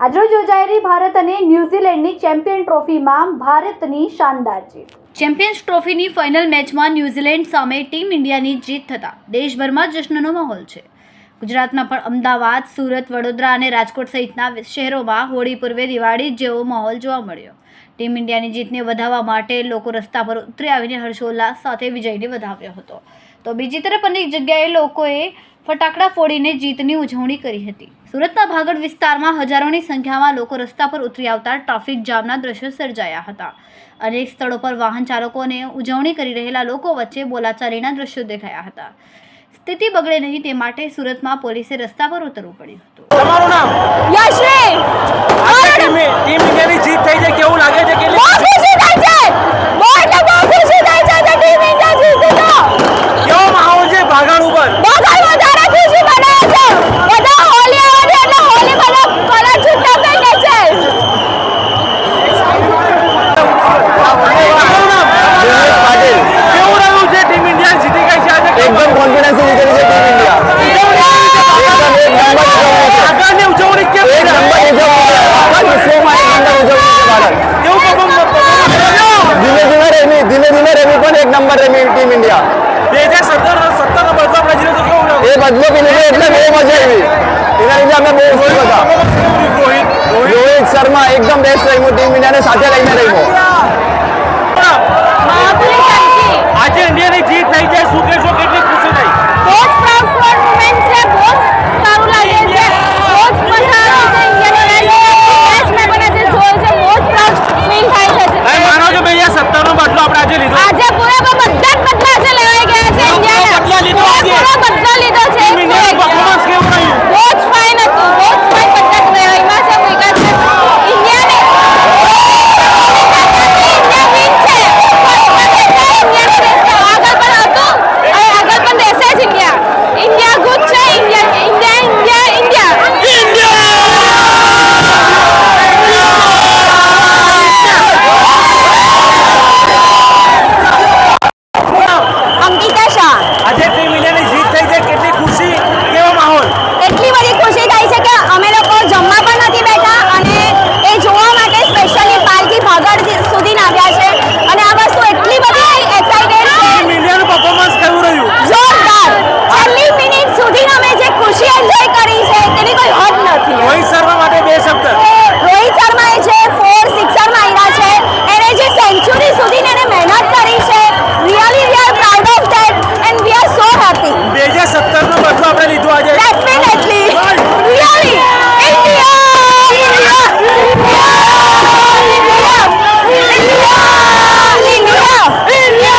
આજરોજ યોજાયેલી ભારત અને ન્યૂઝીલેન્ડની ચેમ્પિયન ટ્રોફીમાં ભારતની શાનદાર જીત. ચેમ્પિયન્સ ટ્રોફીની ફાઇનલ મેચમાં ન્યૂઝીલેન્ડ સામે ટીમ ઇન્ડિયાની જીત થતાં દેશભરમાં જશ્નનો માહોલ છે. ગુજરાતમાં પણ અમદાવાદ, સુરત, વડોદરા અને રાજકોટ સહિતના શહેરોમાં હોળી પૂર્વે દિવાળી જેવો માહોલ જોવા મળ્યો. ટીમ ઇન્ડિયાની જીતને વધાવવા માટે લોકો રસ્તા પર ઉતરી આવીને હર્ષોલ્લાસ સાથે વિજયને વધાવ્યો હતો. તો બીજી તરફ અનેક જગ્યાએ લોકોએ ફટાકડા ફોડીને જીતની ઉજવણી કરી હતી. સુરતના ભાગડ વિસ્તારમાં હજારોની સંખ્યામાં લોકો રસ્તા પર ઉતરી આવતા ટ્રાફિક જામના દ્રશ્યો સર્જાયા હતા. અનેક સ્થળો પર વાહન ચાલકોને ઉજવણી કરી રહેલા લોકો વચ્ચે બોલાચાલીના દ્રશ્યો દેખાયા હતા. સ્થિતિ બગડે નહીં તે માટે સુરતમાં પોલીસે રસ્તા પર ઉતરવું પડ્યું હતું. તમારું નામ? યશ્રી! ટીમ ટીમ ઇન્ડિયાની જીત થઈ છે કેવું લાગે છે બહુ કે ખુશી થાય છે બહુ એટલે બહુ ખુશી થાય છે કે ટીમ ઇન્ડિયા જીતી તો કેવો માહોલ છે ભાગણ ઉપર બધા વધારે ખુશી મને છે બધા હોલી આવે એટલે હોલી બધા કલર છૂટા ફેંકે છે તમારું નામ દિનેશ પાટીલ કેવું રહ્યું છે ટીમ ઇન્ડિયા જીતી ગઈ છે આજે એકદમ કોન્ફિડન્સ જીતેલી છે ટીમ ઇન્ડિયા એકદમ એક નંબર આગળની ઉજવણી કેમ એક નંબર ઉજવણી છે આખા વિશ્વમાં એક નંબર ઉજવણી છે ભારત કેવું perform- performance કર્યું? ધીમે ધીમે રેમી ધીમે ધીમે રેમી પણ એક નંબર રેમી ટીમ ઇન્ડિયા. બે હજાર સત્તર સત્તર નો બદલો આપણે જીત્યો એ બદલો પી લીધો એટલે બહુ મજા આવી. એના લીધે અમે બહુ ખુશ હતા. રોહિત શર્મા એકદમ બેસ્ટ રહી ટીમ ઇન્ડિયાને સાથે લઈને રમ્યો આજે ઇન્ડિયા ઇન્ડિયાની જીત થઈ છે શું કહેશો કેટલી ખુશી થઈ બહુ જ પ્રાઉડ ફોર વુમેન છે બહુ જ સારું લાગે છે બહુ જ મજા આવે છે ઇન્ડિયન મેચ મેં પણ આજે જોયું છે બહુ જ પ્રાઉડ ફીલ થાય છે તમે માનો છો બે હજાર સત્તર નો બદલો આપણે આજે લીધો આજે પૂરેપૂરો બધા જ બદલા છે લેવાઈ ગયા છે ઇન્ડિયાને બદલા લીધો આજે. પૂરેપૂરો બદલો લીધો છે ટીમ ઇન્ડિયાનું performance કેવું રહ્યું બહુ જ ફાઇન હતું બહુ જ ફાઇન બધા જ લેવાઈમાં છે વિકેટ છે ઇન્ડિયાને ઇન્ડિયા win છે આગળ પણ હતું અને આગળ પણ રહેશે જ ઇન્ડિયા ઇન્ડિયા ગુડ છે India India India India Ankita Shah આજે ટીમ ઇન્ડિયાની જીત થઈ છે કેટલી ખુશી કેવો માહોલ એટલી બધી ખુશી થાય છે કે અમે લોકો જમવા પણ નથી બેઠા અને એ જોવા માટે સ્પેશિયલી પાલથી ભાગળ સુધી આવ્યા છે અને આ વસ્તુ એટલી બધી એક્સાઇટેડ છે ટીમ ઇન્ડિયાનું પરફોર્મન્સ કેવું રહ્યું જોરદાર છેલ્લી મિનિટ સુધી અમે જે ખુશી એન્જોય કરી છે તેની કોઈ હદ નથી રોહિત શર્મા માટે બે શબ્દ રોહિત શર્માએ જે ફોર સિક્સર માર્યા છે એને જે સેન્ચુરી સુધી એને મહેનત કરી છે really we are proud of that and we are so happy બે હજાર સત્તર નો બદલો આપણે લીધો આજે Definitely. Really. India. India. India. India. India.